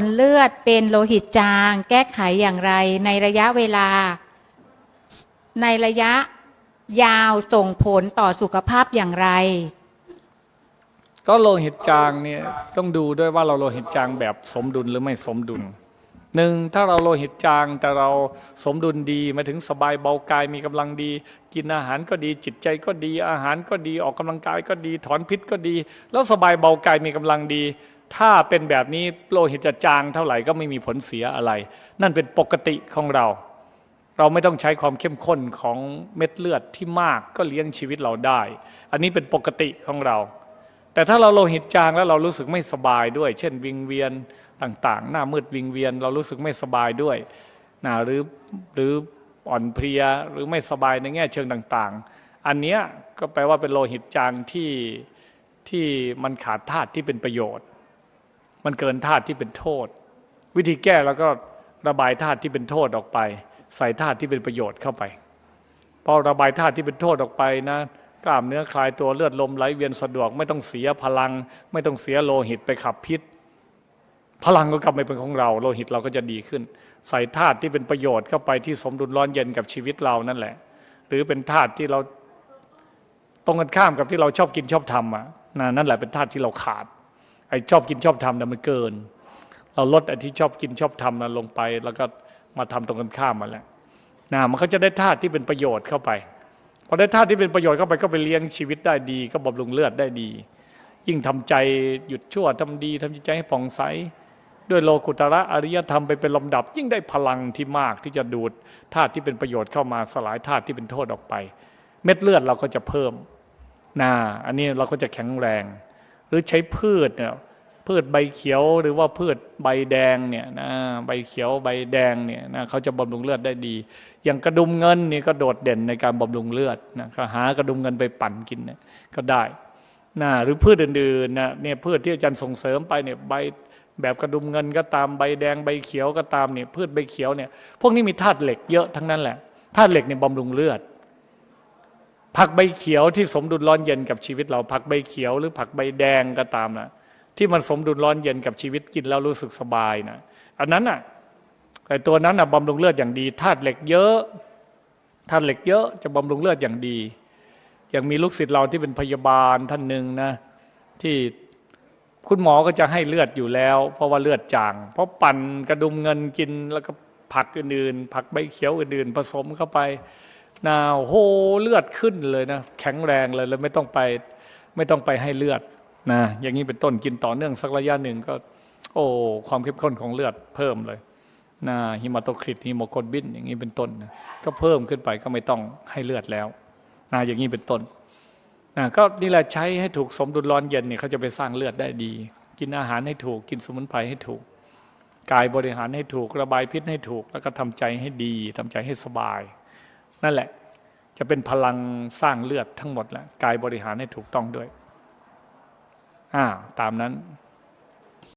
ลเลือดเป็นโลหิตจาง แก้ไขอย่างไรในระยะเวลา ในระยะยาวส่งผลต่อสุขภาพอย่างไร ก็โลหิตจางเนี่ยต้องดูด้วยว่าเราโลหิตจางแบบสมดุลหรือไม่สมดุลหนึ่งถ้าเราโลหิตจางแต่เราสมดุลดีมาถึงสบายเบากายมีกำลังดี กินอาหารก็ดีจิตใจก็ดี อาหารก็ดีออกกำลังกายก็ดี ถอนพิษก็ดี แล้วสบายเบากายมีกำลังดี ถ้าเป็นแบบนี้โลหิตจะจางเท่าไหร่ก็ไม่มีผลเสียอะไร นั่นเป็นปกติของเรา เราไม่ต้องใช้ความเข้มข้นของเม็ดเลือดที่มากก็เลี้ยงชีวิตเราได้ อันนี้เป็นปกติของเรา แต่ถ้าเราโลหิตจางแล้วเรารู้สึกไม่สบายด้วย เช่น วิงเวียนต่างๆ หน้ามืดวิงเวียน เรารู้สึกไม่สบายด้วยนะหรือหรืออ่อนเพลียหรือไม่สบายในแง่เชิงต่างๆ อันเนี้ยก็แปลว่าเป็นโลหิตจางที่ที่มันขาดธาตุที่เป็นประโยชน์ มันเกินธาตุที่เป็นโทษ วิธีแก้แล้วก็ระบายธาตุที่เป็นโทษออกไป ใส่ธาตุที่เป็นประโยชน์เข้าไปพอระบายธาตุที่เป็นโทษออกไปนะกล้ามเนื้อคลายตัวเลือดลมไหลเวียนสะดวก ไม่ต้องเสียพลัง ไม่ต้องเสียโลหิตไปขับพิษ พลังก็กลับมาเป็นของเรา โลหิตเราก็จะดีขึ้น ใส่ธาตุที่เป็นประโยชน์เข้าไปที่สมดุลร้อนเย็นกับชีวิตเรานั่นแหละ หรือเป็นธาตุที่เราตรงกันข้ามกับที่เราชอบกินชอบทำอะนะนั่นแหละเป็นธาตุที่เราขาด ไอ้ชอบกินชอบทำน่ะมันเกิน เราลดไอ้ที่ชอบกินชอบทำนะลงไป แล้วก็มาทำตรงกันข้ามมาแล้วนะมันก็จะได้ธาตุที่เป็นประโยชน์เข้าไปพอได้ธาตุที่เป็นประโยชน์เข้าไปก็ไปเลี้ยงชีวิตได้ดี ก็บำรุงเลือดได้ดี ยิ่งทำใจหยุดชั่วทำดีทำจิตใจให้ผ่องใสด้วยโลกุตระอริยธรรมไปเป็นลำดับ ยิ่งได้พลังที่มากที่จะดูดธาตุที่เป็นประโยชน์เข้ามาสลายธาตุที่เป็นโทษออกไป เม็ดเลือดเราก็จะเพิ่มนะอันนี้เราก็จะแข็งแรง หรือใช้พืชเนี่ยพืชใบเขียวหรือว่าพืชใบแดงเนี่ยนะใบเขียวใบแดงเนี่ยนะเขาจะบำรุงเลือดได้ดี อย่างกระดุมเงินนี่ก็โดดเด่นในการบำรุงเลือดนะก็หากระดุมเงินไปปั่นกินเนี่ยก็ได้นะหรือพืชอื่นๆนะเนี่ยพืชที่อาจารย์ส่งเสริมไปเนี่ยใบแบบกระดุมเงินก็ตามใบแดงใบเขียวก็ตามเนี่ยพืชใบเขียวเนี่ยพวกนี้มีธาตุเหล็กเยอะทั้งนั้นแหละธาตุเหล็กเนี่ยบำรุงเลือด ผักใบเขียวที่สมดุลร้อนเย็นกับชีวิตเราผักใบเขียวหรือผักใบแดงก็ตามนะที่มันสมดุลร้อนเย็นกับชีวิตกินแล้วรู้สึกสบายนะอันนั้นอะไอตัวนั้นอะบำรุงเลือดอย่างดีธาตุเหล็กเยอะธาตุเหล็กเยอะจะบำรุงเลือดอย่างดีอย่างมีลูกศิษย์เราที่เป็นพยาบาลท่านหนึ่งนะที่คุณหมอก็จะให้เลือดอยู่แล้ว เพราะว่าเลือดจาง เพราะปั่นกระดุมเงินกินแล้วก็ผักอื่นๆ ผักใบเขียวอื่นๆ ผสมเข้าไป หนาโหเลือดขึ้นเลยนะแข็งแรงเลยแล้วไม่ต้องไปไม่ต้องไปให้เลือดนะอย่างนี้เป็นต้นกินต่อเนื่องสักระยะหนึ่งก็ โอ้ความเข้มข้นของเลือดเพิ่มเลยนะฮิมาโตคริตฮิโมโกลบินอย่างนี้เป็นต้นนะก็เพิ่มขึ้นไปก็ไม่ต้องให้เลือดแล้วนะอย่างนี้เป็นต้นนะก็นี่แหละใช้ให้ถูกสมดุลร้อนเย็นเนี่ยเขาจะไปสร้างเลือดได้ดี กินอาหารให้ถูกกินสมุนไพรให้ถูก กายบริหารให้ถูกระบายพิษให้ถูก แล้วก็ทำใจให้ดีทำใจให้สบาย นั่นแหละ จะเป็นพลังสร้างเลือดทั้งหมดแหละกายบริหารให้ถูกต้องด้วยอ่าตามนั้น